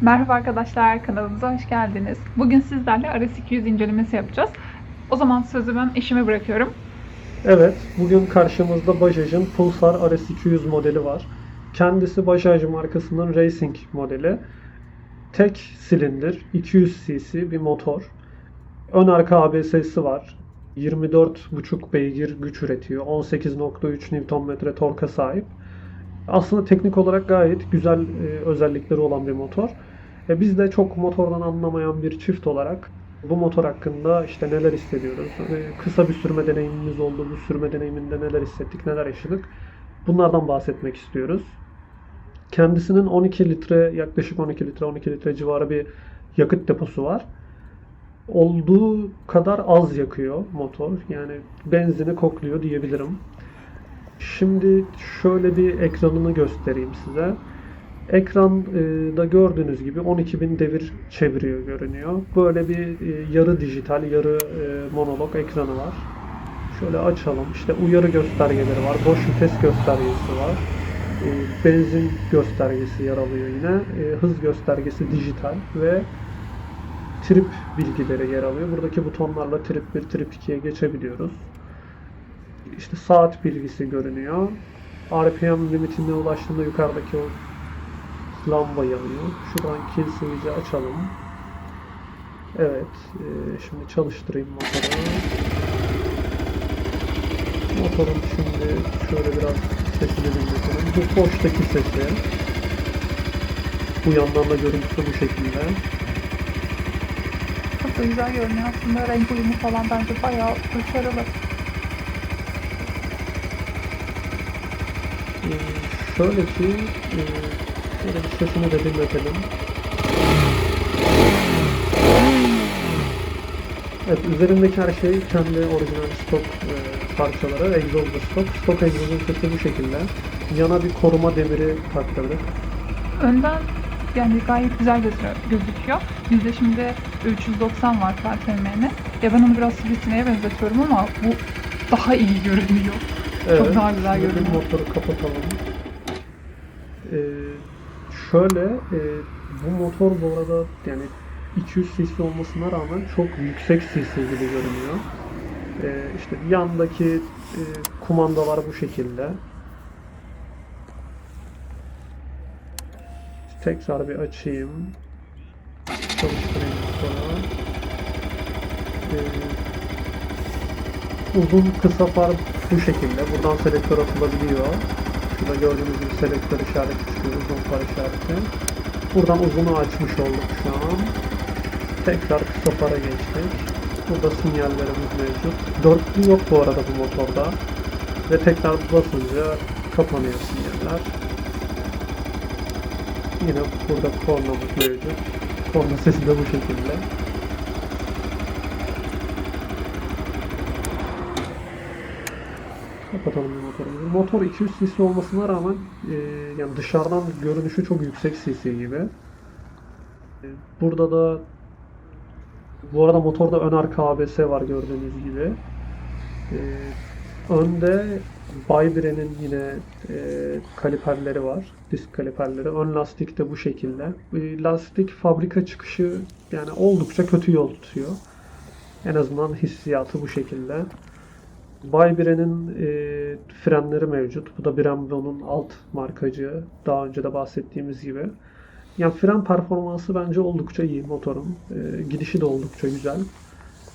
Merhaba arkadaşlar, kanalımıza hoş geldiniz. Bugün sizlerle RS200 incelemesi yapacağız. O zaman sözü ben eşime bırakıyorum. Evet, bugün karşımızda Bajaj'ın Pulsar RS200 modeli var. Kendisi Bajaj markasının Racing modeli. Tek silindir, 200 cc bir motor. Ön arka ABS'si var. 24,5 beygir güç üretiyor. 18.3 Nm torka sahip. Aslında teknik olarak gayet güzel e, özellikleri olan bir motor. E, biz de çok motordan anlamayan bir çift olarak bu motor hakkında işte neler hissediyoruz, e, kısa bir sürme deneyimimiz oldu, bu sürme deneyiminde neler hissettik, neler yaşadık, bunlardan bahsetmek istiyoruz. Kendisinin 12 litre, yaklaşık 12 litre, 12 litre civarı bir yakıt deposu var. Olduğu kadar az yakıyor motor. Yani benzini kokluyor diyebilirim. Şimdi şöyle bir ekranını göstereyim size. Ekranda gördüğünüz gibi 12.000 devir çeviriyor görünüyor. Böyle bir e, yarı dijital, yarı e, monolog ekranı var. Şöyle açalım. İşte uyarı göstergeleri var. Boş vites göstergesi var. E, Benzin göstergesi yer alıyor yine. Hız göstergesi dijital ve trip bilgileri yer alıyor. Buradaki butonlarla trip 1, trip 2'ye geçebiliyoruz. İşte saat bilgisi görünüyor. RPM limitine ulaştığında yukarıdaki o lamba yanıyor. Şuradan kill switch'i açalım. Evet. e, şimdi çalıştırayım motoru. Motorun şimdi şöyle biraz sesini dinletelim. Bu boştaki sesi. Bu yandan da görüntüsü bu şekilde. Çok da güzel görünüyor aslında. Renk uyumu falan bence bayağı başarılı. Ee, şöyle ki e, şöyle bir sesini de dinletelim. Evet, üzerindeki her şey kendi orijinal stok e, parçaları, egzozlu stok. Stok egzozun sesi bu şekilde. Yana bir koruma demiri taktırdık. Önden yani gayet güzel gözüküyor. Bizde şimdi 390 var KTM'nin. Ya ben onu biraz sivrisineğe benzetiyorum ama bu daha iyi görünüyor. Çok daha güzel görünüyor. motoru kapatalım. Ee, şöyle, e, bu motor bu arada yani 200 cc olmasına rağmen çok yüksek cc gibi görünüyor. Ee, işte yandaki e, kumandalar bu şekilde. Tekrar bir açayım. Çalıştırayım sonra. Ee, uzun kısa far bu şekilde. Buradan selektör atılabiliyor. Şurada gördüğünüz gibi selektör işareti çıkıyor. Uzun far işareti. Buradan uzunu açmış olduk şu an. Tekrar kısa fara geçtik. Burada sinyallerimiz mevcut. Dörtlü yok bu arada bu motorda. Ve tekrar basınca kapanıyor sinyaller. Yine burada kornamız mevcut. Korna sesi de bu şekilde. Kapatalım bu motorumuzu. Motor 200 cc olmasına rağmen e, yani dışarıdan görünüşü çok yüksek cc gibi. E, burada da bu arada motorda ön arka ABS var gördüğünüz gibi. E, önde Baybire'nin yine e, kaliperleri var. Disk kaliperleri. Ön lastik de bu şekilde. E, lastik fabrika çıkışı yani oldukça kötü yol tutuyor. En azından hissiyatı bu şekilde. Baybire'nin e, frenleri mevcut. Bu da Brembo'nun alt markacı. Daha önce de bahsettiğimiz gibi. Yani fren performansı bence oldukça iyi motorun. E, gidişi de oldukça güzel.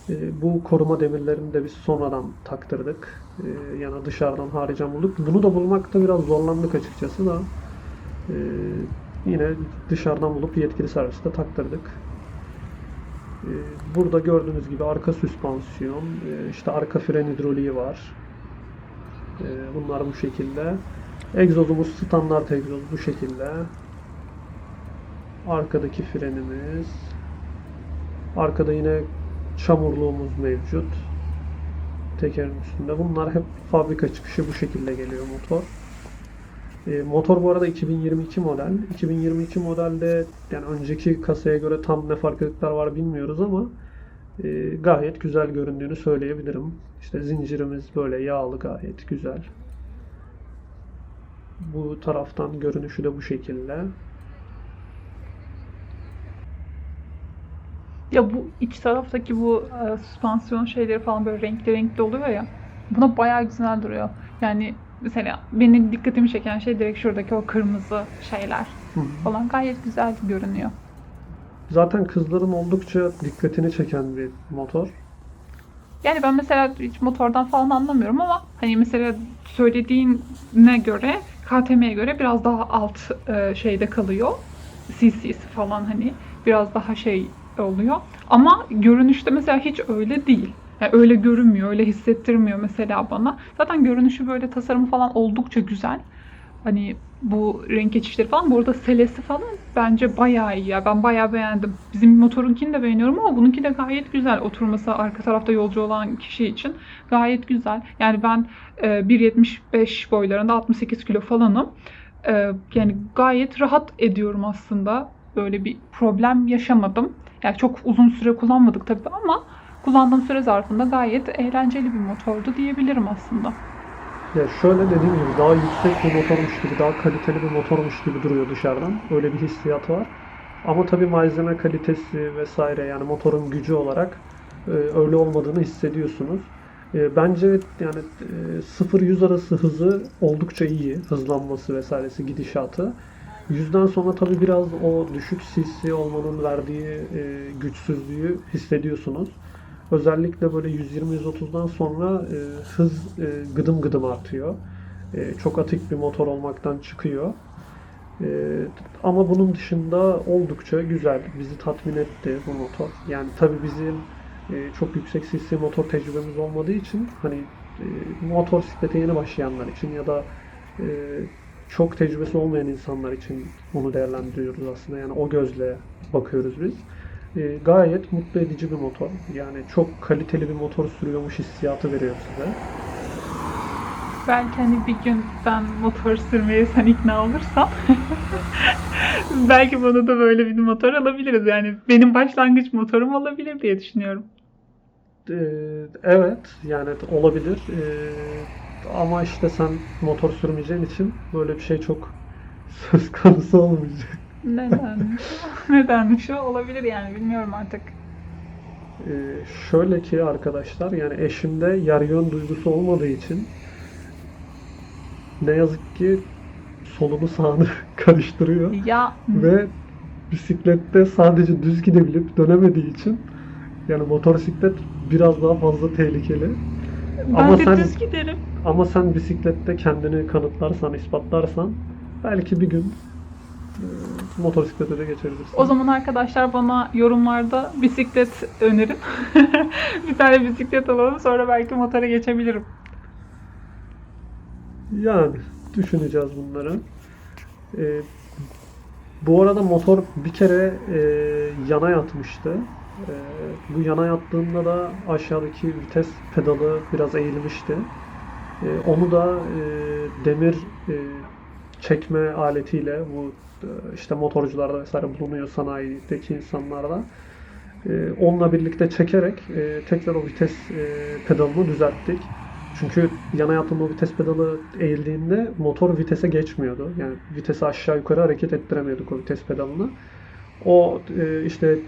E, bu koruma demirlerini de biz sonradan taktırdık. E, yani dışarıdan haricen bulduk. Bunu da bulmakta biraz zorlandık açıkçası da. E, yine dışarıdan bulup yetkili serviste taktırdık. Ee, Burada gördüğünüz gibi arka süspansiyon, e, işte arka fren hidroliği var. Ee, Bunlar bu şekilde. Egzozumuz standart egzoz bu şekilde. Arkadaki frenimiz. Arkada yine çamurluğumuz mevcut. Tekerin üstünde. Bunlar hep fabrika çıkışı bu şekilde geliyor motor. E, motor bu arada 2022 model. 2022 modelde yani önceki kasaya göre tam ne farklılıklar var bilmiyoruz ama e, gayet güzel göründüğünü söyleyebilirim. İşte zincirimiz böyle yağlı gayet güzel. Bu taraftan görünüşü de bu şekilde. Ya bu iç taraftaki bu e, süspansiyon şeyleri falan böyle renkli renkli oluyor ya. Buna bayağı güzel duruyor. Yani mesela benim dikkatimi çeken şey direkt şuradaki o kırmızı şeyler falan gayet güzel görünüyor. Zaten kızların oldukça dikkatini çeken bir motor. Yani ben mesela hiç motordan falan anlamıyorum ama hani mesela söylediğine göre KTM'ye göre biraz daha alt e, şeyde kalıyor. CC'si falan hani biraz daha şey oluyor. Ama görünüşte mesela hiç öyle değil. Yani öyle görünmüyor, öyle hissettirmiyor mesela bana. Zaten görünüşü böyle tasarımı falan oldukça güzel. Hani bu renk geçişleri falan. Bu arada selesi falan bence bayağı iyi ya. Ben bayağı beğendim. Bizim motorunkini de beğeniyorum ama bununki de gayet güzel. Oturması arka tarafta yolcu olan kişi için gayet güzel. Yani ben e, 1.75 boylarında 68 kilo falanım. E, yani gayet rahat ediyorum aslında. Böyle bir problem yaşamadım. Yani çok uzun süre kullanmadık tabii ama kullandığım süre zarfında gayet eğlenceli bir motordu diyebilirim aslında. Ya şöyle dediğim gibi daha yüksek bir motormuş gibi, daha kaliteli bir motormuş gibi duruyor dışarıdan. Öyle bir hissiyatı var. Ama tabii malzeme kalitesi vesaire yani motorun gücü olarak e, öyle olmadığını hissediyorsunuz. E, bence yani e, 0-100 arası hızı oldukça iyi. Hızlanması vesairesi gidişatı. Yüzden sonra tabii biraz o düşük cc olmanın verdiği e, güçsüzlüğü hissediyorsunuz. Özellikle böyle 120-130'dan sonra e, hız e, gıdım gıdım artıyor. E, çok atik bir motor olmaktan çıkıyor. E, ama bunun dışında oldukça güzel. Bizi tatmin etti bu motor. Yani tabii bizim e, çok yüksek cc motor tecrübemiz olmadığı için hani e, motor siklete yeni başlayanlar için ya da e, çok tecrübesi olmayan insanlar için bunu değerlendiriyoruz aslında. Yani o gözle bakıyoruz biz. E, gayet mutlu edici bir motor. Yani çok kaliteli bir motor sürüyormuş hissiyatı veriyor size. Belki hani bir gün ben motor sürmeye sen ikna olursan belki bana da böyle bir motor alabiliriz. Yani benim başlangıç motorum olabilir diye düşünüyorum. E, evet yani olabilir. E, ama işte sen motor sürmeyeceğin için böyle bir şey çok söz konusu olmayacak. Nedenmiş o? Nedenmiş o? Olabilir yani bilmiyorum artık. Ee, şöyle ki arkadaşlar yani eşimde yer yön duygusu olmadığı için ne yazık ki solunu sağını karıştırıyor Ya ve bisiklette sadece düz gidebilip dönemediği için yani motosiklet biraz daha fazla tehlikeli. ben ama de sen- düz giderim. Ama sen bisiklette kendini kanıtlarsan, ispatlarsan belki bir gün motosiklete de geçebilirsin. O zaman arkadaşlar bana yorumlarda bisiklet önerin. bir tane bisiklet alalım sonra belki motora geçebilirim. Yani düşüneceğiz bunları. Ee, bu arada motor bir kere e, yana yatmıştı. Ee, bu yana yattığında da aşağıdaki vites pedalı biraz eğilmişti. Ee, onu da e, demir e, çekme aletiyle bu e, işte motorcularda vesaire bulunuyor sanayideki insanlarda. E, onunla birlikte çekerek e, tekrar o vites e, pedalını düzelttik. Çünkü yana yatırma vites pedalı eğildiğinde motor vitese geçmiyordu. Yani vitesi aşağı yukarı hareket ettiremiyorduk o vites pedalını. O e, işte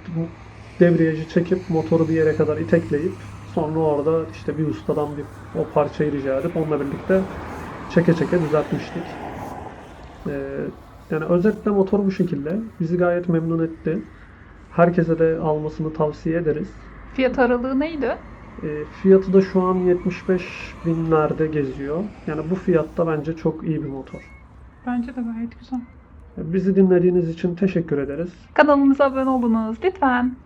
debriyajı çekip motoru bir yere kadar itekleyip sonra orada işte bir ustadan bir o parçayı rica edip onunla birlikte çeke çeke düzeltmiştik. E, yani özetle motor bu şekilde. Bizi gayet memnun etti. Herkese de almasını tavsiye ederiz. Fiyat aralığı neydi? E, fiyatı da şu an 75 binlerde geziyor. Yani bu fiyatta bence çok iyi bir motor. Bence de gayet güzel. Bizi dinlediğiniz için teşekkür ederiz. Kanalımıza abone olunuz lütfen.